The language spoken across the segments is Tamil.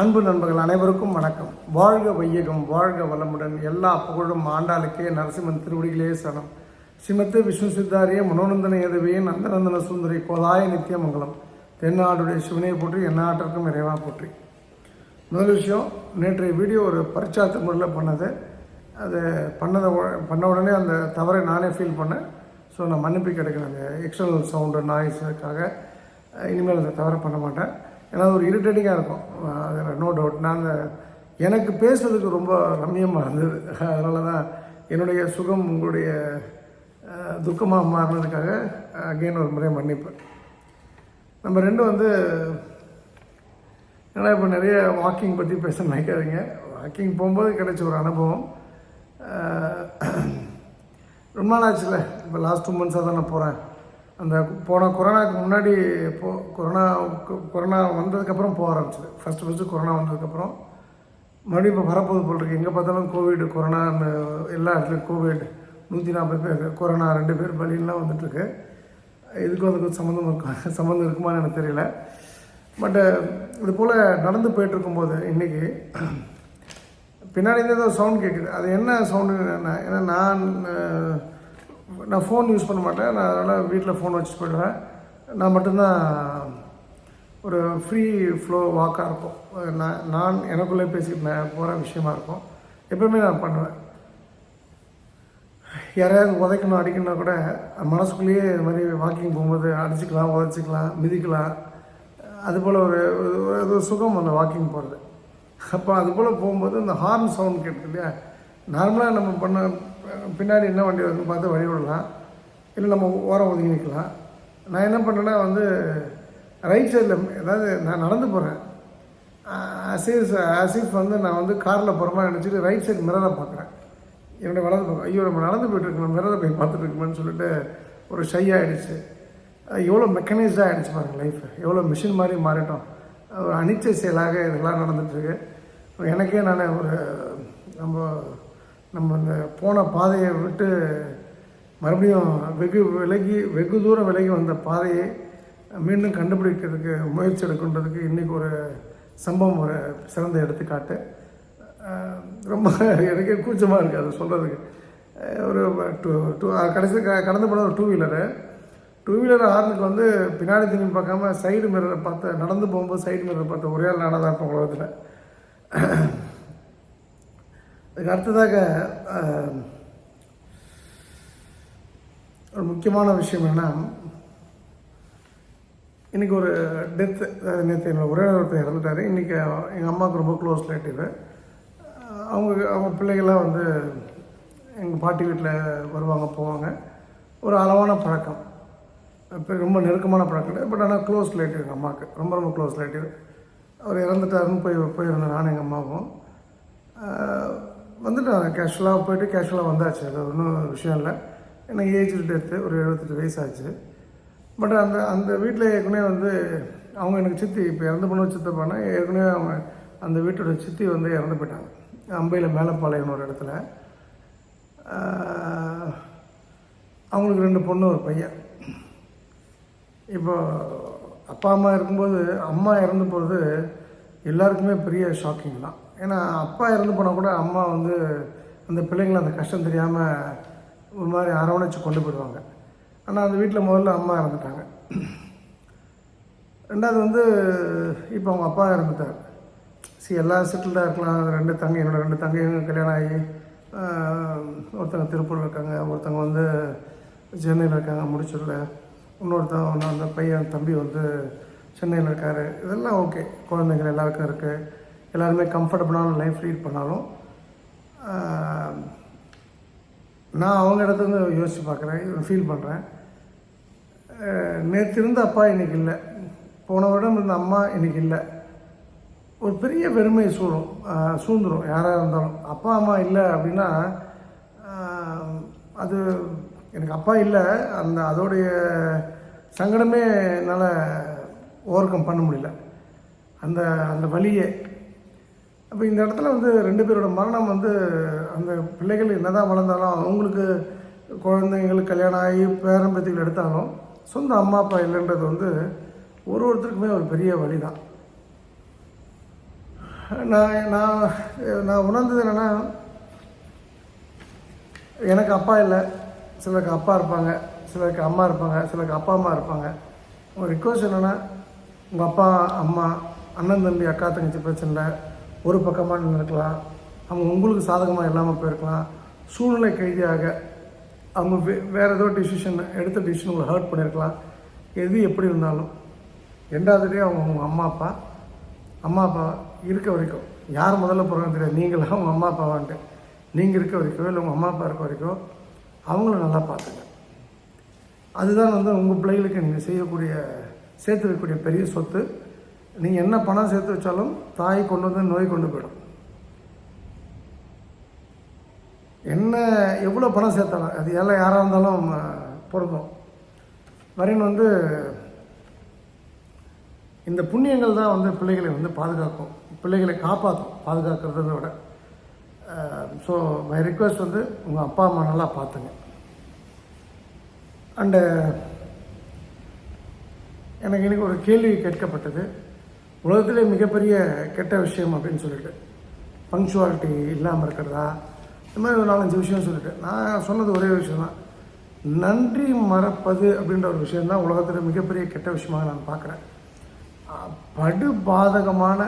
அன்பு நண்பர்கள் அனைவருக்கும் வணக்கம். வாழ்க வையகம் வாழ்க வளமுடன். எல்லா புகழும் ஆண்டாளுக்கே நரசிம்மன் திருவடிகளே சனம் சிமத்து விஷ்ணு சித்தாரிய மனோநந்தன எதவே நந்தநந்தன சுந்தரி கோலாய நித்தியமங்கலம் தென்னாடுடைய சிவனை போற்றி எந்நாட்டிற்கும் இறைவா போற்றி. முதல் விஷயம் நேற்றைய வீடியோ ஒரு பரிச்சார்த்த முறையில் பண்ணது. அது பண்ணதை பண்ண உடனே அந்த தவறை நானே ஃபீல் பண்ணேன். ஸோ நான் மன்னிப்பு கிடைக்கிறேன் அந்த எக்ஸ்டர்னல் சவுண்டு நாய்ஸுக்காக இனிமேல் அந்த தவறை பண்ண மாட்டேன். ஏன்னா அது ஒரு இரிட்டேட்டிங்காக இருக்கும். அதில் நோ டவுட் நாங்கள் எனக்கு பேசுறதுக்கு ரொம்ப ரம்மியமாக இருந்தது. அதனால தான் என்னுடைய சுகம் உங்களுடைய துக்கமாக மாறினதுக்காக அகெயின் ஒரு முறை மன்னிப்பு. நம்ம ரெண்டு வந்து ஏன்னா இப்போ நிறைய வாக்கிங் பற்றி பேச நினைக்காதீங்க. வாக்கிங் போகும்போது கிடைச்ச ஒரு அனுபவம். ரொம்ப நாள் ஆச்சுல. இப்போ லாஸ்ட் டூ மந்த்ஸாக தான் நான் போகிறேன் அந்த போன கொரோனாக்கு முன்னாடி போ கொரோனா கொரோனா வந்ததுக்கப்புறம் போக ஆரம்பிச்சிது. ஃபஸ்ட்டு ஃபஸ்ட்டு கொரோனா வந்ததுக்கப்புறம். மறுபடியும் இப்போ வரப்போகுது போல் இருக்கு. எங்கே பார்த்தாலும் கோவிட் கொரோனா அந்த எல்லா இடத்துலையும் கோவிட் நூற்றி நாற்பது பேர் கொரோனா ரெண்டு பேர் பலின்லாம் வந்துட்டுருக்கு இதுக்கும் அதுக்கும் சம்மந்தம் இருக்கும் சம்மந்தம் இருக்குமான்னு எனக்கு தெரியல. பட்டு இது போல் நடந்து போயிட்டு இருக்கும்போது இன்றைக்கி பின்னாடி இருந்து ஏதோ சவுண்ட் கேட்குது அது என்ன சவுண்டு ஏன்னா நான் நான் ஃபோன் யூஸ் பண்ண மாட்டேன். நான் அதனால் வீட்டில் ஃபோன் வச்சுட்டு போயிடுவேன். நான் மட்டும்தான் ஒரு ஃப்ரீ ஃப்ளோ வாக்காக இருக்கும். நான் நான் எனக்குள்ளே பேசிட்டு நான் போகிற விஷயமா இருக்கும். எப்பவுமே நான் பண்ணுவேன். யாரையாவது உதைக்கணும் அடிக்கணும்னா கூட மனசுக்குள்ளேயே இது மாதிரி வாக்கிங் போகும்போது அடிச்சுக்கலாம் உதச்சிக்கலாம் மிதிக்கலாம். அதுபோல் ஒரு ஒரு- சுகம் அந்த வாக்கிங் போகிறது அப்போ அதுபோல் போகும்போது இந்த ஹார்ன் சவுண்ட் கேட்டது இல்லையா? நார்மலாக நம்ம பண்ண பின்னாடி என்ன வண்டி வருதுன்னு பார்த்து வழி விடலாம். இல்லை நம்ம ஓரம் ஒதுங்கி நிற்கலாம் நான் என்ன பண்ணேன்னா வந்து ரைட் சைடில் அதாவது நான் நடந்து போகிறேன் அசீஸ் ஆசிஃப் வந்து நான் வந்து காரில் போகிற மாதிரி நினச்சிட்டு ரைட் சைடு மிரரை பார்க்குறேன். என்னுடைய வலது பக்கம் ஐயோ நம்ம நடந்து போயிட்டுருக்கோம் மிரரை போய் பார்த்துட்டுருக்கோமேன்னு சொல்லிட்டு ஒரு ஷை ஆகிடுச்சு எவ்வளோ மெக்கனைஸ்டாக ஆகிடுச்சு பாருங்கள் லைஃப் எவ்வளோ மிஷின் மாதிரி மாறிட்டோம். ஒரு அனிச்சை செயலாக இதெல்லாம் நடந்துகிட்ருக்கு எனக்கே நான் ஒரு நம்ம நம்ம அந்த போன பாதையை விட்டு மறுபடியும் வெகு விலகி வெகு தூரம் விலகி வந்த பாதையை மீண்டும் கண்டுபிடிக்கிறதுக்கு முயற்சி எடுக்கின்றதுக்கு இன்றைக்கி ஒரு சம்பவம் ஒரு சிறந்த எடுத்துக்காட்டு. ரொம்ப எனக்கே கூச்சமாக இருக்குது அதை சொல்கிறதுக்கு ஒரு டூ டூ கடைசி க கடந்து போன ஒரு டூ வீலரு டூ வீலர் ஹார்னுக்கு வந்து பின்னாடி திரும்பி பார்க்காம சைடு மிரரை பார்த்து நடந்து போகும்போது சைடு மிரரை பார்த்து ஒரே ஆள் நானாக தான் இருப்பேன் உலகத்தில். அதுக்கு அடுத்ததாக ஒரு முக்கியமான விஷயம் என்னென்னா இன்றைக்கி ஒரு டெத்து நேற்று என்னோட உறவினர் ஒருத்தர் இறந்துட்டார். இன்றைக்கி எங்கள் அம்மாவுக்கு ரொம்ப க்ளோஸ் ரிலேட்டிவு அவங்க அவங்க பிள்ளைகள்லாம் வந்து எங்கள் பாட்டி வீட்டில் வருவாங்க போவாங்க. ஒரு அளவான பழக்கம். இப்போ ரொம்ப நெருக்கமான பழக்கம். இல்லை பட் ஆனால் க்ளோஸ் ரிலேட்டிவ் எங்கள் அம்மாவுக்கு. ரொம்ப ரொம்ப க்ளோஸ் ரிலேட்டிவ் அவர் இறந்துட்டாருன்னு போய் போயிருந்தேன் நானும் எங்கள் அம்மாவும். ஆஹ் கேஷுவலாக போயிட்டு கேஷுவலாக வந்தாச்சு. அது ஒன்றும் விஷயம் இல்லை. எனக்கு ஏஜ் டெத்து ஒரு எழுபத்தெட்டு வயசு ஆச்சு பட் அந்த அந்த வீட்டில் ஏற்கனவே வந்து அவங்க எனக்கு சித்தி இப்போ இறந்து போன சித்தப்பானா ஏற்கனவே அவங்க அந்த வீட்டோட சித்தி வந்து இறந்து போயிட்டாங்க. அம்பையில் மேலப்பாளையம் ஒரு இடத்துல. அவங்களுக்கு ரெண்டு பொண்ணு ஒரு பையன். இப்போ அப்பா அம்மா இருக்கும்போது அம்மா இறந்து போகிறது எல்லாருக்குமே பெரிய ஷாக்கிங் தான். ஏன்னா அப்பா இறந்து போனால் கூட அம்மா வந்து அந்த பிள்ளைங்களை அந்த கஷ்டம் தெரியாமல் ஒரு மாதிரி அரவணைச்சு கொண்டு போயிடுவாங்க. ஆனால் அந்த வீட்டில் முதல்ல அம்மா இறந்துட்டாங்க. ரெண்டாவது வந்து இப்போ அவங்க அப்பா இறந்துட்டார். சரி எல்லா செட்டில்டாக இருக்கலாம். ரெண்டு தங்கை என்னோட ரெண்டு தங்கையும் கல்யாணம் ஆகி ஒருத்தங்க திருப்பூரில் இருக்காங்க ஒருத்தங்க வந்து சென்னையில் இருக்காங்க முடிச்சூரில் இன்னொருத்தன் ஒன்று அந்த பையன் தம்பி வந்து சென்னையில் இருக்கார். இதெல்லாம் ஓகே குழந்தைகள் எல்லாருக்கும் இருக்குது எல்லாருமே கம்ஃபர்டபுளான லைஃப் லீட் பண்ணாலும் நான் அவங்க இடத்துல யோசித்து பார்க்குறேன் ஃபீல் பண்ணுறேன் நேற்று இருந்த அப்பா இன்னைக்கு இல்லை. போன வருடம் இருந்த அம்மா இன்னைக்கு இல்லை. ஒரு பெரிய பெருமை சூழும் சூழ்ந்துடும் யாராக இருந்தாலும். அப்பா அம்மா இல்லை அப்படின்னா அது எனக்கு அப்பா இல்லை. அந்த அதோடைய சங்கடமே என்னால் ஓவர் கம் பண்ண முடியல. அந்த அந்த வழியே. அப்போ இந்த இடத்துல வந்து ரெண்டு பேரோட மரணம் வந்து அந்த பிள்ளைகள் என்ன தான் வளர்ந்தாலும் அவங்களுக்கு குழந்தைங்களுக்கு கல்யாணம் ஆகி பேரம்பத்திகள் எடுத்தாலும் சொந்த அம்மா அப்பா இல்லைன்றது வந்து ஒரு ஒருத்தருக்குமே ஒரு பெரிய வழி தான் நான் நான் நான் உணர்ந்தது என்னென்னா எனக்கு அப்பா இல்லை. சிலருக்கு அப்பா இருப்பாங்க. சிலருக்கு அம்மா இருப்பாங்க. சிலருக்கு அப்பா அம்மா இருப்பாங்க. ஒரு ரிக்வஸ்ட் என்னென்னா உங்கள் அப்பா அம்மா அண்ணன் தம்பி அக்கா தங்கச்சி பிரச்சனை ஒரு பக்கமாக நின்று இருக்கலாம். அவங்க உங்களுக்கு சாதகமாக இல்லாமல் போயிருக்கலாம். சூழ்நிலை கைதியாக அவங்க வே வேறு ஏதோ டிசிஷன் எடுத்த டிசிஷன் உங்களை ஹர்ட் பண்ணியிருக்கலாம் எது எப்படி இருந்தாலும். ரெண்டாவது அவங்க அவங்க அம்மா அப்பா. அம்மா அப்பா இருக்க வரைக்கும் யார் முதல்ல போகிறாங்க தெரியாது. நீங்களா அவங்க அம்மா அப்பாவான்ட்டு. நீங்கள் இருக்க வரைக்கும் இல்லை உங்கள் அம்மா அப்பா இருக்க வரைக்கும் அவங்கள நல்லா பார்த்துங்க. அதுதான் வந்து உங்கள் பிள்ளைகளுக்கு நீங்கள் செய்யக்கூடிய சேர்த்து வைக்கக்கூடிய பெரிய சொத்து நீங்கள் என்ன பணம் சேர்த்து வச்சாலும் தாய் கொண்டு வந்து நோய் கொண்டு போயிடும். என்ன எவ்வளோ பணம் சேர்த்தாலும் அது எல்லாம் யாராக இருந்தாலும் பொருந்தும். வரின் வந்து இந்த புண்ணியங்கள் தான் வந்து பிள்ளைகளை வந்து பாதுகாக்கும். பிள்ளைகளை காப்பாற்றும் பாதுகாக்கிறத விட. ஸோ மை ரிக்வெஸ்ட் வந்து உங்கள் அப்பா அம்மா நல்லா பார்த்துங்க. அண்டு எனக்கு எனக்கு ஒரு கேள்வி கேட்கப்பட்டது. உலகத்திலே மிகப்பெரிய கெட்ட விஷயம் அப்படின்னு சொல்லிட்டு. பங்க்சுவாலிட்டி இல்லாமல் இருக்கிறதா? இந்த மாதிரி ஒரு நாலஞ்சு விஷயம் சொல்லிட்டு. நான் சொன்னது ஒரே விஷயம் தான் நன்றி மறப்பது அப்படின்ற ஒரு விஷயம் தான் உலகத்தில் மிகப்பெரிய கெட்ட விஷயமாக நான் பார்க்குறேன். படு பாதகமான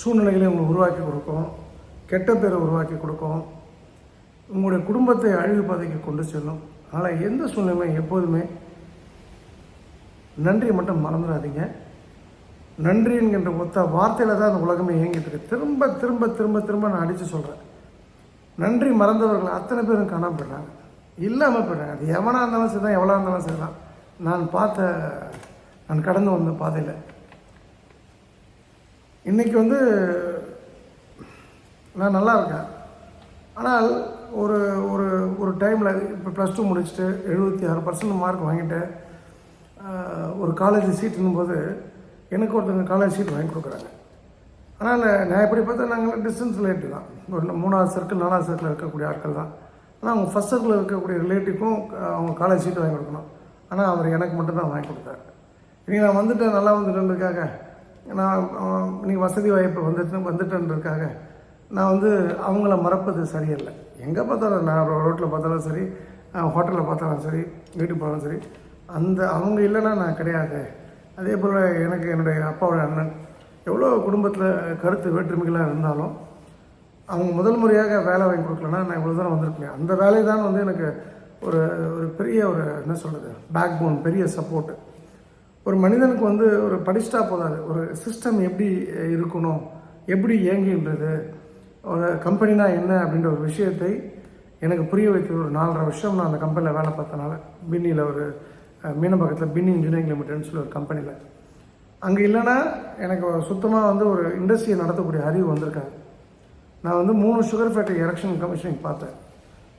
சூழ்நிலைகளை உங்களுக்கு உருவாக்கி கொடுக்கும். கெட்ட பேரை உருவாக்கி கொடுக்கும். உங்களுடைய குடும்பத்தை அழிவு பாதைக்கு கொண்டு செல்லும். ஆனால் எந்த சூழ்நிலையும் எப்போதுமே நன்றியை மட்டும் மறந்துடாதீங்க. நன்றி என்கின்ற ஒத்த வார்த்தையில் தான் அந்த உலகமே இயங்கிட்டு இருக்கு. திரும்ப திரும்ப திரும்ப திரும்ப நான் அடித்து சொல்கிறேன் நன்றி மறந்தவர்கள் அத்தனை பேரும் காணாம போயிடுறாங்க இல்லாமல் போயிடுறாங்க அது எவனாக இருந்தாலும் சரி தான் எவ்வளோ இருந்தாலும் சரி தான் நான் பார்த்த நான் கடந்து வந்த பாதையில். இன்றைக்கி வந்து நான் நல்லா இருக்கேன். ஆனால் ஒரு ஒரு ஒரு டைமில் இப்போ ப்ளஸ் டூ முடிச்சுட்டு எழுபத்தி ஆறு பர்சன்ட் மார்க் வாங்கிட்டு ஒரு காலேஜ் சீட்டுன்னும் போது எனக்கு ஒருத்தவங்க காலேஜ் சீட் வாங்கி கொடுக்குறாங்க. ஆனால் நான் எப்படி பார்த்தா நாங்கள் டிஸ்டன்ஸ் ரிலேட்டிவ் தான். ஒரு மூணாவது சர்க்கிள் நாலாவது சர்க்கிள் இருக்கக்கூடிய ஆட்கள் தான். ஆனால் அவங்க ஃபஸ்ட் சர்க்கிளில் இருக்கக்கூடிய ரிலேட்டிவ்க்கும் அவங்க காலேஜ் சீட் வாங்கி கொடுக்கணும். ஆனால் அவர் எனக்கு மட்டும்தான் வாங்கி கொடுத்தாரு. இனி நான் வந்துட்டேன் நல்லா வந்துட்டேன்றதுக்காக நான் இன்றைக்கி வசதி வாய்ப்பு வந்துட்டு வந்துட்டேன்றதுக்காக நான் வந்து அவங்கள மறப்பது சரியில்லை. எங்கே பார்த்தாலும் நான் ரோட்டில் பார்த்தாலும் சரி ஹோட்டலில் பார்த்தாலும் சரி வீட்டுக்கு போனாலும் சரி அந்த அவங்க இல்லைன்னா நான் கிடையாது. அதே போல் எனக்கு என்னுடைய அப்பாவோட அண்ணன் எவ்வளோ குடும்பத்தில் கருத்து வேற்றுமைகளாக இருந்தாலும் அவங்க முதல் முறையாக வேலை வாங்கி கொடுக்கலன்னா நான் இவ்வளோ தூரம் வந்திருக்கேன். அந்த வேலை தான் வந்து எனக்கு ஒரு ஒரு பெரிய ஒரு என்ன சொல்கிறது பேக் போன் பெரிய சப்போர்ட்டு ஒரு மனிதனுக்கு வந்து ஒரு படிச்சுட்டா போதாது. ஒரு சிஸ்டம் எப்படி இருக்கணும் எப்படி இயங்குகின்றது ஒரு கம்பெனினா என்ன அப்படின்ற ஒரு விஷயத்தை எனக்கு புரிய வைத்த ஒரு நாலரை வருஷம் நான் அந்த கம்பெனியில் வேலை பார்த்தனால பின்னியில் ஒரு அஹ், மீனம்பாக்கத்தில் பின்னி இன்ஜினியரிங் லிமிடெட்னு சொல்லி ஒரு கம்பெனியில் அங்கே இல்லைன்னா எனக்கு சுத்தமாக வந்து ஒரு இண்டஸ்ட்ரியை நடத்தக்கூடிய அறிவு வந்திருக்காங்க நான் வந்து மூணு சுகர் ஃபேக்டரி எலெக்ஷன் கமிஷனிங் பார்த்தேன்.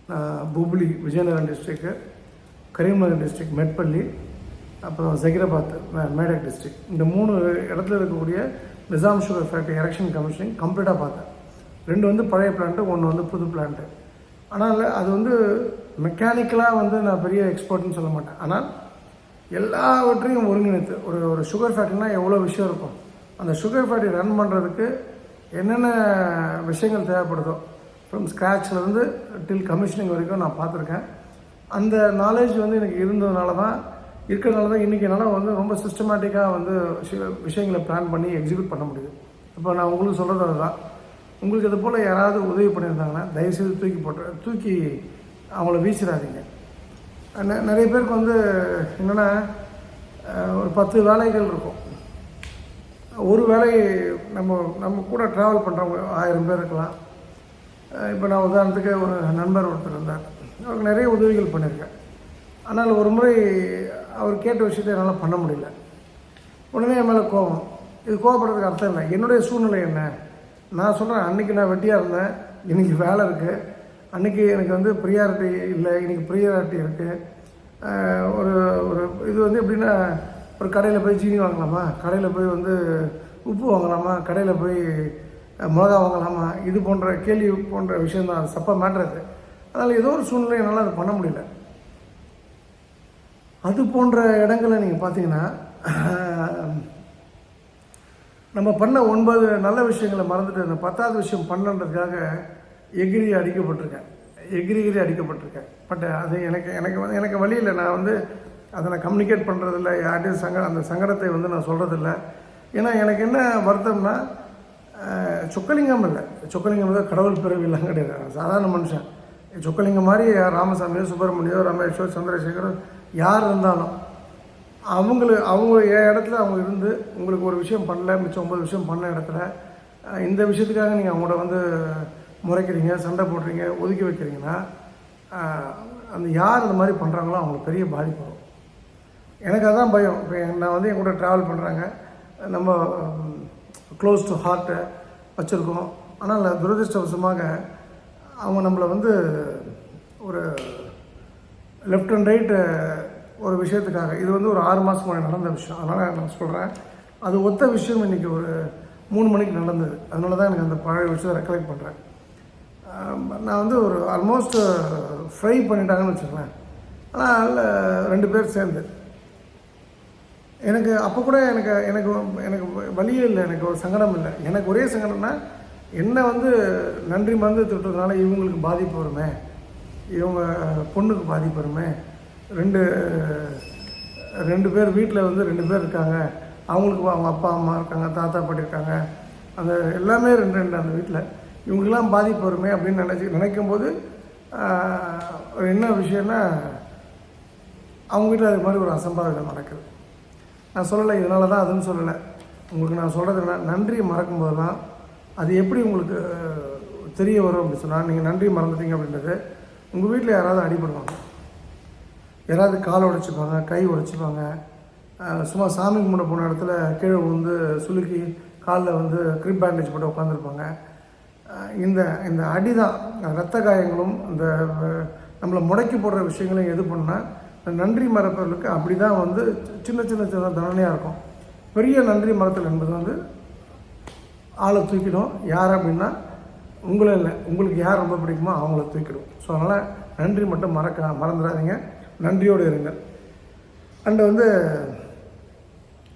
நான் புப்ளி விஜயநகரம் டிஸ்ட்ரிக்கு கரீம்நகர் டிஸ்ட்ரிக்ட் மெட்பள்ளி அப்புறம் ஜகிராபாத் மேடக் டிஸ்ட்ரிக்ட் இந்த மூணு இடத்துல இருக்கக்கூடிய Nizam sugar factory election commissioning கம்ப்ளீட்டாக பார்த்தேன். ரெண்டு வந்து பழைய பிளான்ட்டு ஒன்று வந்து புது பிளான்ட்டு ஆனால் அது வந்து மெக்கானிக்கலாக வந்து நான் பெரிய எக்ஸ்பர்ட்னு சொல்ல மாட்டேன். ஆனால் எல்லாவற்றையும் ஒருங்கிணைத்து ஒரு ஒரு சுகர் ஃபேக்ட்ரினா எவ்வளோ விஷயம் இருக்கும்? அந்த சுகர் ஃபேக்ட்ரி ரன் பண்ணுறதுக்கு என்னென்ன விஷயங்கள் தேவைப்படுதோ ஃப்ரம் ஸ்க்ராட்ச்லேருந்து டில் கமிஷனிங் வரைக்கும் நான் பார்த்துருக்கேன். அந்த நாலேஜ் வந்து எனக்கு இருந்ததுனால தான் இருக்கிறதுனால தான் இன்றைக்கி என்னால் வந்து ரொம்ப சிஸ்டமேட்டிக்காக வந்து விஷயங்களை பிளான் பண்ணி எக்ஸிக்யூட் பண்ண முடியுது. இப்போ நான் உங்களுக்கு சொல்கிறது அதுதான். உங்களுக்கு இது போல் யாராவது உதவி பண்ணியிருந்தாங்கன்னா தயவுசெய்து தூக்கி போட்டு தூக்கி அவங்கள வீசிடாதீங்க. நிறைய பேருக்கு வந்து என்னென்னா ஒரு பத்து வேலைகள் இருக்கும். ஒரு வேலை நம்ம நம்ம கூட ட்ராவல் பண்ணுறவங்க ஆயிரம் பேர் இருக்கலாம். இப்போ நான் உதாரணத்துக்கு ஒரு நண்பர் ஒருத்தர் இருந்தார். அவருக்கு நிறைய உதவிகள் பண்ணியிருக்கேன். ஆனால் ஒரு முறை அவர் கேட்ட விஷயத்தை என்னால் பண்ண முடியல. உடனே என் மேலே கோபம். இது கோபப்படுறதுக்கு அர்த்தம் இல்லை. என்னுடைய சூழ்நிலை என்ன? நான் சொல்கிறேன் அன்றைக்கி நான் வெட்டியாக இருந்தேன். இன்றைக்கி வேலை இருக்குது அன்றைக்கி எனக்கு வந்து ப்ரியாரிட்டி இல்லை. இன்றைக்கி ப்ரியாரிட்டி இருக்குது ஒரு ஒரு இது வந்து எப்படின்னா ஒரு கடையில் போய் சீனி வாங்கலாமா? கடையில் போய் வந்து உப்பு வாங்கலாமா? கடையில் போய் மிளகா வாங்கலாமா? இது போன்ற கேள்வி போன்ற விஷயந்தான் அது சப்பா மேட்ரு அதனால் ஏதோ ஒரு சூழ்நிலை என்னால் அது பண்ண முடியல. அது போன்ற இடங்களை நீங்கள் பார்த்தீங்கன்னா நம்ம பண்ண ஒன்பது நல்ல விஷயங்களை மறந்துட்டு அந்த பத்தாவது விஷயம் பண்ணன்றதுக்காக எகிரி அடிக்கப்பட்டிருக்கேன். எகிரி எகிரி அடிக்கப்பட்டிருக்கேன். பட் அது எனக்கு எனக்கு வந்து எனக்கு வழி இல்லை. நான் வந்து அதை நான் கம்யூனிகேட் பண்ணுறதில்ல யார்ட்டையும் சங்க அந்த சங்கடத்தை வந்து நான் சொல்கிறதில்ல ஏன்னா எனக்கு என்ன வருத்தம்னா சொக்கலிங்கம் இல்லை. சொக்கலிங்கம் தான் கடவுள் பிறவிலாம் கிடையாது. சாதாரண மனுஷன். சொக்கலிங்கம் மாதிரி ராமசாமியோ சுப்பிரமணியோ ரமேஷோ சந்திரசேகரோ யார் இருந்தாலும் அவங்களு அவங்க என் இடத்துல அவங்க இருந்து உங்களுக்கு ஒரு விஷயம் பண்ணல மிச்சம் ஒம்பது விஷயம் பண்ண இடத்துல இந்த விஷயத்துக்காக நீங்கள் அவங்கள வந்து முறைக்கிறீங்க சண்டை போடுறீங்க ஒதுக்கி வைக்கிறீங்கன்னா அந்த யார் இந்த மாதிரி பண்ணுறாங்களோ அவங்களுக்கு பெரிய பாதிப்பு வரும். எனக்கு அதுதான் பயம். இப்போ நான் வந்து என் கூட ட்ராவல் பண்ணுறாங்க நம்ம க்ளோஸ் டு ஹார்ட்டை வச்சுருக்கோம். ஆனால் துரதிருஷ்டவசமாக அவங்க நம்மளை வந்து ஒரு லெஃப்ட் அண்ட் ரைட்டு ஒரு விஷயத்துக்காக. இது வந்து ஒரு ஆறு மாதம் முன்னாடி நடந்த விஷயம். அதனால் நான் சொல்கிறேன் அது ஒத்த விஷயம் இன்றைக்கி ஒரு மூணு மணிக்கு நடந்தது. அதனால தான் எனக்கு அந்த பழைய விஷயத்தை ரெக்கலெக்ட் பண்ணுறேன் நான் வந்து ஒரு ஆல்மோஸ்ட் ஃப்ரை பண்ணிட்டாங்கன்னு வச்சுக்கலேன் ஆனால் ரெண்டு பேர் சேர்ந்து. எனக்கு அப்போ கூட எனக்கு எனக்கு எனக்கு வழியே இல்லை. எனக்கு ஒரு சங்கடம் இல்லை. எனக்கு ஒரே சங்கடம்னா என்ன வந்து நன்றி மருந்து திட்டுறதுனால இவங்களுக்கு பாதிப்பு வருமே? இவங்க பொண்ணுக்கு பாதிப்பு வருமே? ரெண்டு ரெண்டு பேர் வீட்டில் வந்து ரெண்டு பேர் இருக்காங்க. அவங்களுக்கு அவங்க அப்பா அம்மா இருக்காங்க தாத்தா பாட்டி இருக்காங்க. அந்த எல்லாமே ரெண்டு ரெண்டு அந்த வீட்டில் இவங்களுக்கெல்லாம் பாதிப்பு வருமே அப்படின்னு நினச்சி நினைக்கும் போது என்ன விஷயம்னா அவங்க வீட்டில் அது மாதிரி ஒரு அசம்பாவிதம் நடக்குது. நான் சொல்லலை இதனால தான் அதுன்னு சொல்லலை. உங்களுக்கு நான் சொல்கிறது என்ன நன்றி மறக்கும்போது தான் அது எப்படி உங்களுக்கு தெரிய வரும் அப்படின்னு சொன்னால் நீங்கள் நன்றி மறந்துட்டீங்க அப்படின்றது உங்கள் வீட்டில் யாராவது அடிபடுவாங்க. யாராவது கால் உடைச்சிப்பாங்க கை உடைச்சிப்பாங்க. சும்மா சாமி கும்பிட போன இடத்துல கீழே வந்து சுலுக்கி காலில் வந்து கிரிப் பேண்டேஜ் போட்டு உட்காந்துருப்பாங்க இந்த இந்த அடி தான் ரத்த காயங்களும் இந்த நம்மளை முடக்கி போடுற விஷயங்களையும் எது பண்ணால் நன்றி மறப்பவர்களுக்கு அப்படி தான் வந்து சின்ன சின்ன சின்ன தண்டனையாக இருக்கும். பெரிய நன்றி மறத்தல் என்பது வந்து ஆளை தூக்கிடும். யார் அப்படின்னா உங்களை இல்லை உங்களுக்கு யார் ரொம்ப பிடிக்குமோ அவங்கள தூக்கிடும். ஸோ அதனால் நன்றி மட்டும் மறக்க மறந்துடாதீங்க. நன்றியோடு இருங்கள் அண்டு வந்து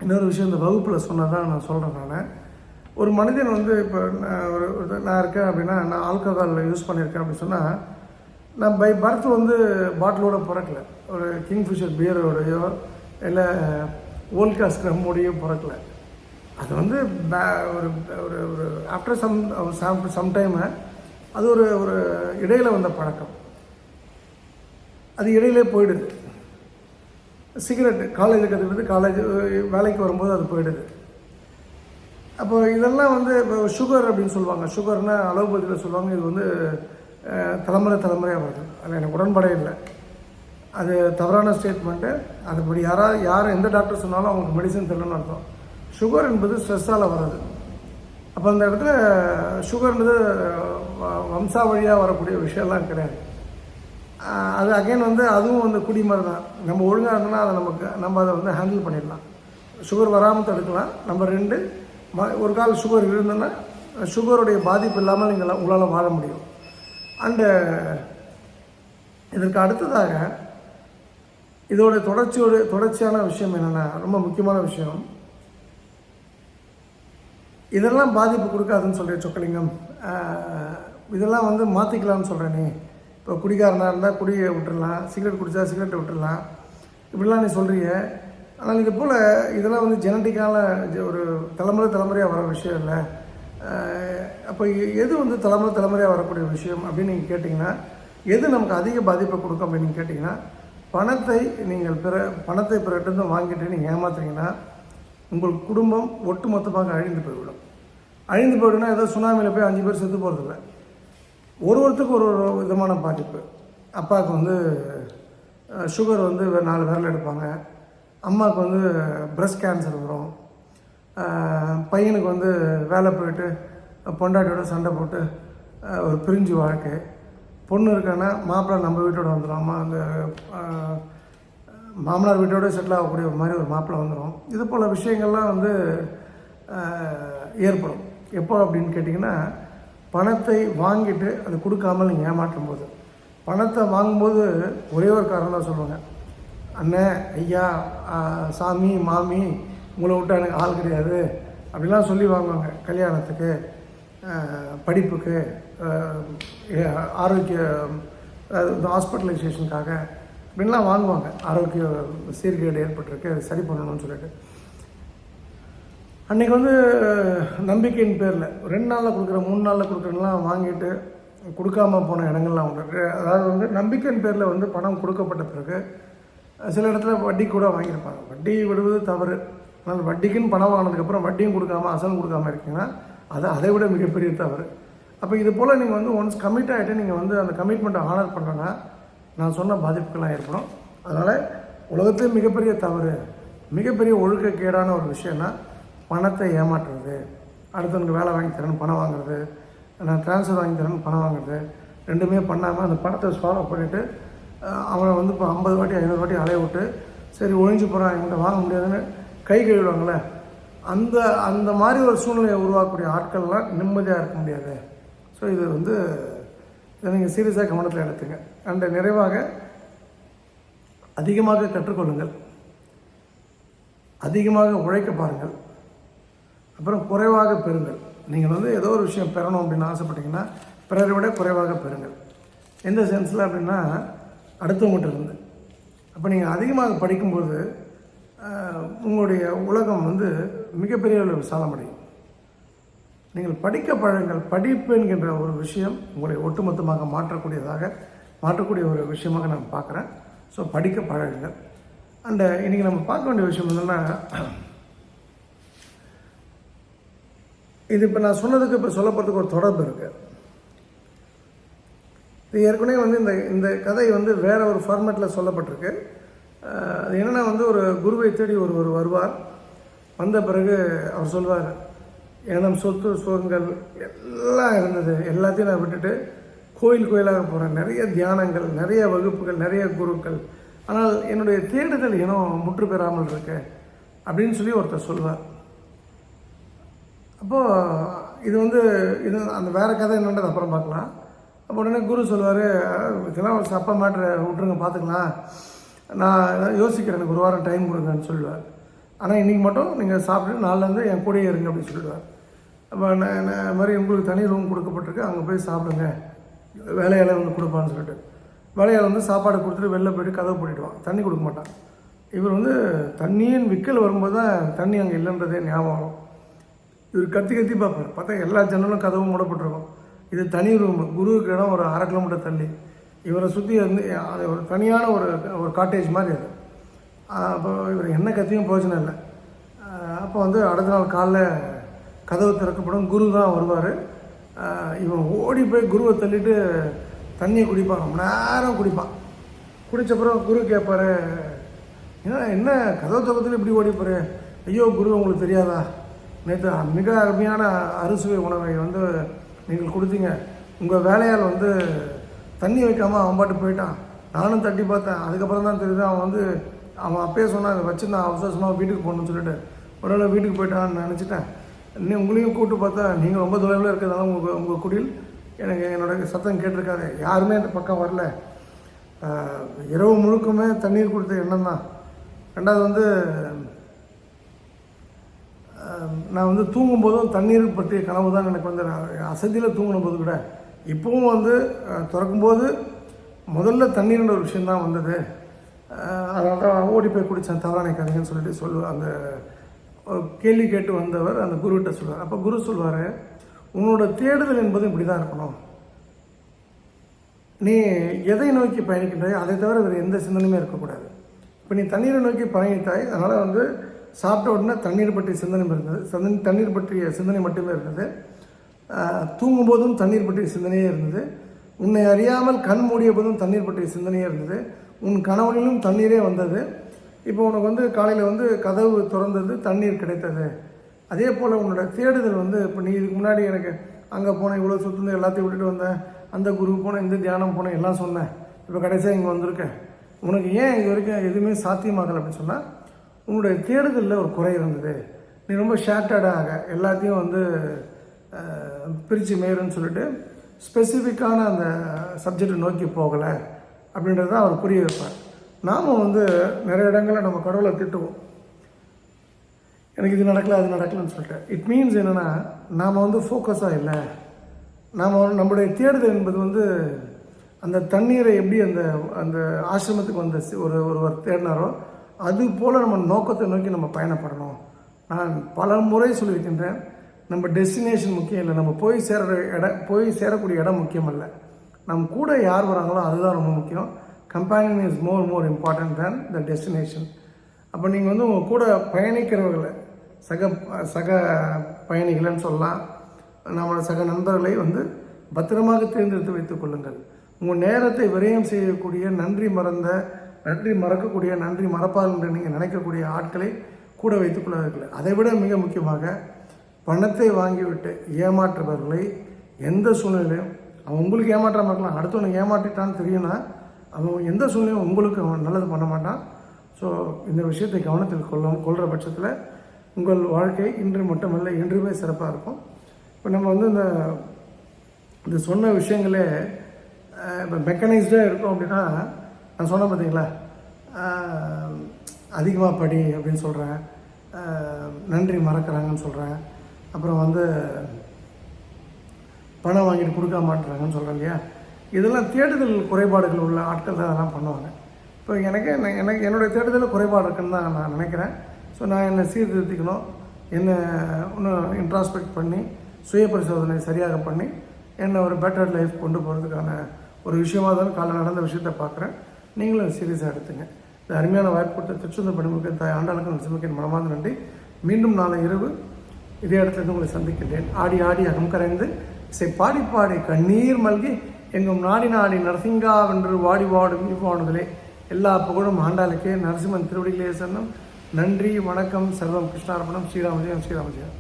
இன்னொரு விஷயம் இந்த வகுப்பில் சொன்னதான் நான் சொல்கிறேன் நான். ஒரு மனிதன் வந்து இப்போ நான் ஒரு நான் இருக்கேன் அப்படின்னா நான் ஆல்கஹால் யூஸ் பண்ணியிருக்கேன் அப்படின்னு சொன்னால் நான் பை பர்த் வந்து பாட்டிலோட பிறக்கல. ஒரு கிங்ஃபிஷர் பியரோடையோ இல்லை ஓல்கா ஸ்க்ரம்மோடையோ பிறக்கல. அது வந்து ஒரு ஒரு ஒரு ஆஃப்டர் சம் சம் டைமு அது ஒரு ஒரு இடையில வந்த பழக்கம். அது இடையிலே போயிடுது. சிகரெட்டு காலேஜ் கற்றுக்கிட்டு காலேஜ் வேலைக்கு வரும்போது அது போயிடுது. அப்போ இதெல்லாம் வந்து இப்போ சுகர் அப்படின்னு சொல்லுவாங்க. சுகர்னால் அளவுபதியில் சொல்லுவாங்க. இது வந்து தலைமுறை தலைமுறையாக வருது. அது எனக்கு உடன்பாடே இல்லை. அது தவறான ஸ்டேட்மெண்ட்டு அதுபடி யாராவது யார் எந்த டாக்டர் சொன்னாலும் அவங்களுக்கு மெடிசன் தெரியலன்னு அர்த்தம். சுகர் என்பது ஸ்ட்ரெஸ்ஸால் வர்றது. அப்போ அந்த இடத்துல சுகர்ன்றது வ- வம்சா வழியாக வரக்கூடிய விஷயம்லாம் கிடையாது. அது அகைன் வந்து அதுவும் வந்து குடி மாதிரி தான் நம்ம ஒழுங்காக இருந்தோம்னா அதை நமக்கு நம்ம அதை வந்து ஹேண்டில் பண்ணிடலாம். சுகர் வராமல் தடுக்கலாம். நம்ம ரெண்டு ம ஒரு கால் சுகர் இருந்ததுன்னா சுகருடைய பாதிப்பு இல்லாமல் நீங்கள் உங்களால் வாழ முடியும். அண்டு இதற்கு அடுத்ததாக இதோட தொடர்ச்சியோட தொடர்ச்சியான விஷயம் என்னென்னா ரொம்ப முக்கியமான விஷயம். இதெல்லாம் பாதிப்பு கொடுக்காதுன்னு சொல்கிறேன் சொக்கலிங்கம். இதெல்லாம் வந்து மாற்றிக்கலாம்னு சொல்கிறேன் நீ இப்போ குடிக்காரனாக இருந்தால் குடியை விட்டுடலாம் சிகரெட் குடித்தா சிகரெட்டை விட்டுடலாம் இப்படிலாம் நீ சொல்கிறீங்க ஆனால் இது போல் இதெல்லாம் வந்து ஜெனட்டிக்கான ஒரு தலைமுறை தலைமுறையாக வர விஷயம் இல்லை. அப்போ எ- எது வந்து தலைமுறை தலைமுறையாக வரக்கூடிய விஷயம் அப்படின்னு நீங்கள் கேட்டிங்கன்னா எது நமக்கு அதிக பாதிப்பை கொடுக்கும் அப்படின்னு கேட்டிங்கன்னா பணத்தை நீங்கள் பிற பணத்தை பிறகிட்ட வாங்கிட்டு நீங்கள் ஏமாத்துறீங்கன்னா உங்கள் குடும்பம் ஒட்டுமொத்தமாக அழிந்து போய்விடும். அழிந்து போய்விடும்னா ஏதோ சுனாமியில் போய் அஞ்சு பேர் செத்து போகிறதில்ல ஒரு ஒருத்தருக்கு ஒரு ஒரு விதமான பாதிப்பு. அப்பாவுக்கு வந்து சுகர் வந்து நாலு விரல் எடுப்பாங்க. அம்மாவுக்கு வந்து பிரஸ்ட் கேன்சர் வரும். பையனுக்கு வந்து வேலை போயிட்டு பொண்டாட்டியோட சண்டை போட்டு ஒரு பிரிஞ்சு வாழ்க்கை. பொண்ணு இருக்கான்னா மாப்பிள்ளை நம்ம வீட்டோட வந்துடும் அம்மா அந்த மாமனார் வீட்டோட செட்டில் ஆகக்கூடிய ஒரு மாதிரி ஒரு மாப்பிள்ளை வந்துடும் இது போல் விஷயங்கள்லாம் வந்து ஏற்படும். எப்போ அப்படின்னு கேட்டிங்கன்னா பணத்தை வாங்கிட்டு அது கொடுக்காமல் நீங்கள் ஏமாற்றும் போது. பணத்தை வாங்கும்போது ஒரே ஒரு காரணம் தான் சொல்லுவாங்க. அண்ணன் ஐயா சாமி மாமி உங்களை விட்டா எனக்கு ஆள் கிடையாது. அப்படிலாம் சொல்லி வாங்குவாங்க. கல்யாணத்துக்கு படிப்புக்கு ஆரோக்கிய அதாவது ஹாஸ்பிட்டலைசேஷனுக்காக அப்படின்லாம் வாங்குவாங்க. ஆரோக்கிய சீர்கேடு ஏற்பட்டிருக்கு அதை சரி பண்ணணும்னு சொல்லிட்டு. அன்றைக்கி வந்து நம்பிக்கையின் பேரில் ரெண்டு நாளில் கொடுக்குற மூணு நாளில் கொடுக்குறலாம் வாங்கிட்டு கொடுக்காம போன இடங்கள்லாம் உண்டு. அதாவது வந்து நம்பிக்கையின் பேரில் வந்து பணம் கொடுக்கப்பட்ட பிறகு சில இடத்துல வட்டி கூட வாங்கியிருப்பாங்க. வட்டி விடுவது தவறு. ஆனால் வட்டிக்குன்னு பணம் வாங்கினதுக்கப்புறம் வட்டியும் கொடுக்காம அசலும் கொடுக்காம இருக்கீங்கன்னா அது அதை விட மிகப்பெரிய தவறு. அப்போ இது போல் நீங்கள் வந்து ஒன்ஸ் கமிட் ஆகிட்டு நீங்கள் வந்து அந்த கமிட்மெண்ட்டை ஆனர் பண்ணுறேன்னா நான் சொன்ன பாதிப்புகள்லாம் ஏற்படும். அதனால் உலகத்திலே மிகப்பெரிய தவறு மிகப்பெரிய ஒழுக்கக்கேடான ஒரு விஷயம்னா பணத்தை ஏமாற்றுறது அடுத்தவனுக்கு வேலை வாங்கி தரேன்னு பணம் வாங்குறது நான் ட்ரான்ஸ்ஃபர் வாங்கி தரேன்னு பணம் வாங்குறது ரெண்டுமே பண்ணாமல் அந்த பணத்தை ஃபாலோ பண்ணிவிட்டு அவனை வந்து இப்போ ஐம்பது வாட்டி ஐநூறு வாட்டி அலைய விட்டு சரி ஒழிஞ்சு போகிறான் என்கிட்ட வாங்க முடியாதுன்னு கை கழுவிடுவாங்களே அந்த அந்த மாதிரி ஒரு சூழ்நிலையை உருவாக்கக்கூடிய ஆட்கள்லாம் நிம்மதியாக இருக்க முடியாது. ஸோ இது வந்து இதை நீங்கள் சீரியஸாக கவனத்தில் எடுத்துங்க. அந்த நிறைவாக அதிகமாக கற்றுக்கொள்ளுங்கள். அதிகமாக உழைக்க பாருங்கள். அப்புறம் குறைவாக பெறுங்கள். நீங்கள் வந்து ஏதோ ஒரு விஷயம் பெறணும் அப்படின்னு ஆசைப்பட்டீங்கன்னா பிறரை விட குறைவாக பெறுங்கள். எந்த சென்ஸில் அப்படின்னா அடுத்தவங்ககிட்ட இருந்து. அப்போ நீங்கள் அதிகமாக படிக்கும்போது உங்களுடைய உலகம் வந்து மிகப்பெரிய அளவில் விசாலமடையும். நீங்கள் படிக்க பழங்கள் படிப்பு என்கின்ற ஒரு விஷயம் உங்களை ஒட்டுமொத்தமாக மாற்றக்கூடியதாக மாற்றக்கூடிய ஒரு விஷயமாக நான் பார்க்குறேன். ஸோ படிக்க பழகுங்கள். அண்டு இன்றைக்கி நம்ம பார்க்க வேண்டிய விஷயம் என்னென்னா இது இப்போ நான் சொன்னதுக்கு இப்போ சொல்லப்படுறதுக்கு ஒரு தொடர்பு இருக்குது இது ஏற்கனவே வந்து இந்த இந்த கதை வந்து வேற ஒரு ஃபார்மேட்டில் சொல்லப்பட்டிருக்கு. அது என்னென்னா வந்து ஒரு குருவை தேடி ஒருவர் வருவார். வந்த பிறகு அவர் சொல்வார் எனம் சொத்து சுகங்கள் எல்லாம் இருந்தது. எல்லாத்தையும் நான் விட்டுட்டு கோயில் கோயிலாக போகிறேன் நிறைய தியானங்கள் நிறைய வகுப்புகள் நிறைய குருக்கள். ஆனால் என்னுடைய தேடுதல் இனம் முற்று பெறாமல் இருக்கு அப்படின்னு சொல்லி ஒருத்தர் சொல்வார். அப்போது இது வந்து இது அந்த வேறு கதை என்னன்றது அப்புறம் பார்க்கலாம். அப்போ உடனே குரு சொல்லுவார் இதெல்லாம் ஒரு சப்ப மேட்ரு விட்ருங்க பார்த்துக்கலாம். நான் யோசிக்கிறேன் எனக்கு ஒரு வாரம் டைம் கொடுங்கன்னு சொல்லுவார். ஆனால் இன்றைக்கி மட்டும் நீங்கள் சாப்பிட்டு நாலுலேருந்து என் கூடயே இருங்க அப்படின்னு சொல்லிடுவார் அப்போ நான் என்ன மாதிரி உங்களுக்கு தனி ரூம் கொடுக்கப்பட்டிருக்கு அங்கே போய் சாப்பிடுங்க. வேலையால் வந்து கொடுப்பான்னு சொல்லிட்டு. வேலையால் வந்து சாப்பாடு கொடுத்துட்டு வெளில போய்ட்டு கதவு போட்டுடுவான் தண்ணி கொடுக்க மாட்டான். இவர் வந்து தண்ணியின் விக்கல் வரும்போது தான் தண்ணி அங்கே இல்லைன்றதே ஞாபகம் வரும். இவர் கத்தி கத்தி பார்ப்பார். பார்த்தா எல்லா ஜன்னலும் கதவும் மூடப்பட்டிருக்கும். இது தனி ரூம் குருவுக்கு இடம் ஒரு அரை கிலோமீட்டர் தள்ளி. இவரை சுற்றி வந்து அது ஒரு தனியான ஒரு ஒரு காட்டேஜ் மாதிரி அது. அப்போ இவர் என்ன கத்தியும் பிரயோஜனம் இல்லை. அப்போ வந்து அடுத்த நாள் காலைல கதவு திறக்கப்படும். குரு தான் வருவார். இவன் ஓடி போய் குருவை தள்ளிட்டு தண்ணியை குடிப்பான். ரொம்ப நேரம் குடிப்பான். குடித்த பிறகு குரு கேட்பாரு என்ன என்ன கதவு திறத்துல இப்படி ஓடி போகிற ஐயோ குரு உங்களுக்கு தெரியாதா? நேற்று மிக அருமையான அறுசுவை உணவை வந்து நீங்கள் கொடுத்தீங்க. உங்கள் வேலையால் வந்து தண்ணி வைக்காமல் அவன் பாட்டு போயிட்டான். நானும் தட்டி பார்த்தேன். அதுக்கப்புறம் தான் தெரியுது அவன் வந்து அவன் அப்பயே சொன்னான் அதை வச்சுருந்தான் அவசரமாக வீட்டுக்கு போகணும்னு சொல்லிட்டு. ஒருவேளை வீட்டுக்கு போயிட்டான்னு நினச்சிட்டேன். நீ உங்களையும் கூப்பிட்டு பார்த்தா நீங்கள் ரொம்ப தொலைவில் இருக்கிறதால உங்கள் உங்கள் குடியில் எனக்கு என்னோட சத்தம் கேட்டிருக்காது. யாருமே அந்த பக்கம் வரல. இரவு முழுக்குமே தண்ணீர் கொடுத்த எண்ணம் தான் ரெண்டாவது வந்து நான் வந்து தூங்கும்போதும் தண்ணீர் பற்றிய கனவு தான் எனக்கு வந்து நான் அசதியில் தூங்கினபோது கூட. இப்போவும் வந்து திறக்கும்போது முதல்ல தண்ணீர்ன்ற ஒரு விஷயம் தான் வந்தது. அதனால தான் ஓடி போய் குடித்தேன் தவறான நினைக்காதீங்கன்னு சொல்லிட்டு சொல்லுவார் அந்த கேள்வி கேட்டு வந்தவர் அந்த குருகிட்ட சொல்லுவார் அப்போ குரு சொல்வார் உன்னோட தேடுதல் என்பது இப்படி தான் இருக்கணும். நீ எதை நோக்கி பயணிக்கின்றாய் அதை தவிர வேறு எந்த சிந்தனையுமே இருக்கக்கூடாது. இப்போ நீ தண்ணீரை நோக்கி பயணித்தாய் அதனால் வந்து சாப்பிட்ட உடனே தண்ணீர் பற்றிய சிந்தனை இருந்தது. சிந்தனை தண்ணீர் பற்றிய சிந்தனை மட்டுமே இருந்தது. தூங்கும்போதும் தண்ணீர் பற்றிய சிந்தனையே இருந்தது. உன்னை அறியாமல் கண் மூடிய போதும் தண்ணீர் பற்றிய சிந்தனையே இருந்தது. உன் கனவுகளிலும் தண்ணீரே வந்தது. இப்போ உனக்கு வந்து காலையில் வந்து கதவு திறந்தது தண்ணீர் கிடைத்தது. அதே போல் உன்னோட தேடுதல் வந்து இப்போ நீ இதுக்கு முன்னாடி எனக்கு அங்கே போனேன் இவ்வளோ சுற்றுந்து எல்லாத்தையும் விட்டுட்டு வந்தேன் அந்த குரு போனேன் இந்த தியானம் போனேன் எல்லாம் சொன்னேன் இப்போ கடைசியாக இங்கே வந்திருக்கேன் உனக்கு ஏன் இது வரைக்கும் எதுவுமே சாத்தியமாகலை அப்படின்னு சொன்னால் உன்னுடைய தேடுதலில் ஒரு குறை இருந்தது. நீ ரொம்ப ஷேட்டர்டாக எல்லாத்தையும் வந்து பிரித்து மேயருன்னு சொல்லிட்டு ஸ்பெசிஃபிக்கான அந்த சப்ஜெக்டை நோக்கி போகலை அப்படின்றத அவர் புரிய வைப்பார். நாம் வந்து நிறைய இடங்களில் நம்ம கடவுளை திட்டுவோம். எனக்கு இது நடக்கல அது நடக்கலன்னு சொல்லிட்டு. இட் மீன்ஸ் என்னென்னா நாம் வந்து ஃபோக்கஸாக இல்லை. நாம் நம்முடைய தேடுதல் என்பது வந்து அந்த தண்ணீரை எப்படி அந்த அந்த ஆசிரமத்துக்கு வந்த சி- ஒரு ஒருவர் தேடினாரோ அது போல் நம்ம நோக்கத்தை நோக்கி நம்ம பயணப்படணும். நான் பல முறை சொல்லியிருக்கின்றேன் நம்ம டெஸ்டினேஷன் முக்கியம் இல்லை நம்ம போய் சேர்கிற இடம் போய் சேரக்கூடிய இடம் முக்கியம் அல்ல. நம்ம கூட யார் வராங்களோ அதுதான் ரொம்ப முக்கியம். Companion is more more important than the destination அப்போ நீங்கள் வந்து உங்கள் கூட பயணிக்கிறவர்களை சக சக பயணிகளைன்னு சொல்லலாம் நம்மளோட சக நண்பர்களை வந்து பத்திரமாக தேர்ந்தெடுத்து வைத்துக் கொள்ளுங்கள். உங்கள் நேரத்தை விரயம் செய்யக்கூடிய நன்றி மறந்த நன்றி மறக்கக்கூடிய நன்றி மறப்பார்கள் என்று நீங்கள் நினைக்கக்கூடிய ஆட்களை கூட வைத்துக் கொள்ளாதீர்கள். அதை விட மிக முக்கியமாக பணத்தை வாங்கிவிட்டு ஏமாற்றுபவர்களை எந்த சூழ்நிலையும் அவன் உங்களுக்கு ஏமாற்றாமல் இருக்கலாம் அடுத்தவனுக்கு ஏமாற்றிட்டான்னு தெரியும்னா அவன் எந்த சூழ்நிலையும் உங்களுக்கு அவன் நல்லது பண்ண மாட்டான். ஸோ இந்த விஷயத்தை கவனத்தில் கொள்ள கொள்கிற பட்சத்தில் உங்கள் வாழ்க்கை இன்று மட்டுமல்ல என்றுமே சிறப்பாக இருக்கும். இப்போ நம்ம வந்து இந்த இந்த சொன்ன விஷயங்களே இப்போ மெக்கனைஸ்டாக இருக்கும் அப்படின்னா நான் சொன்னேன் பார்த்தீங்களா? அதிகமாக படி அப்படின்னு சொல்கிறேன் நன்றி மறக்கிறாங்கன்னு சொல்கிறேன் அப்புறம் வந்து பணம் வாங்கிட்டு கொடுக்க மாட்டுறாங்கன்னு சொல்கிறேன் இல்லையா? இதெல்லாம் தேடுதல் குறைபாடுகள் உள்ள ஆட்கள் தான் அதெல்லாம் பண்ணுவாங்க. இப்போ எனக்கு எனக்கு என்னுடைய தேடுதல் குறைபாடு இருக்குன்னு தான் நான் நினைக்கிறேன். ஸோ நான் என்னை சீர்திருத்திக்கணும். என்னை இன்னும் இன்ட்ராஸ்பெக்ட் பண்ணி சுய பரிசோதனை சரியாக பண்ணி என்னை ஒரு பெட்டர் லைஃப் கொண்டு போகிறதுக்கான ஒரு விஷயமாக தான் காலை நடந்த விஷயத்தை பார்க்குறேன். நீங்களும் சீரியஸாக எடுத்துங்க. இந்த அருமையான வாய்ப்பு கொடுத்த திருச்செந்தூர் பணிமுக தாய் ஆண்டாளுக்கு நரசிம்மக்கின் மனமார்ந்த நன்றி. மீண்டும் நாளை இரவு இதே இடத்துலேருந்து உங்களை சந்திக்கின்றேன். ஆடி ஆடி அகம் கரைந்து இசை பாடி பாடி கண்ணீர் மல்கி எங்கும் நாடி நாடி நரசிங்காவென்று வாடி வாடும் இவ்வாணுதலே எல்லா புகழும் ஆண்டாளுக்கே. நரசிம்மன் திருவடிகளே சொன்னம் நன்றி வணக்கம் சர்வம். கிருஷ்ணார்பணம். ஸ்ரீராமஜெயம் ஸ்ரீராமஜெயம்.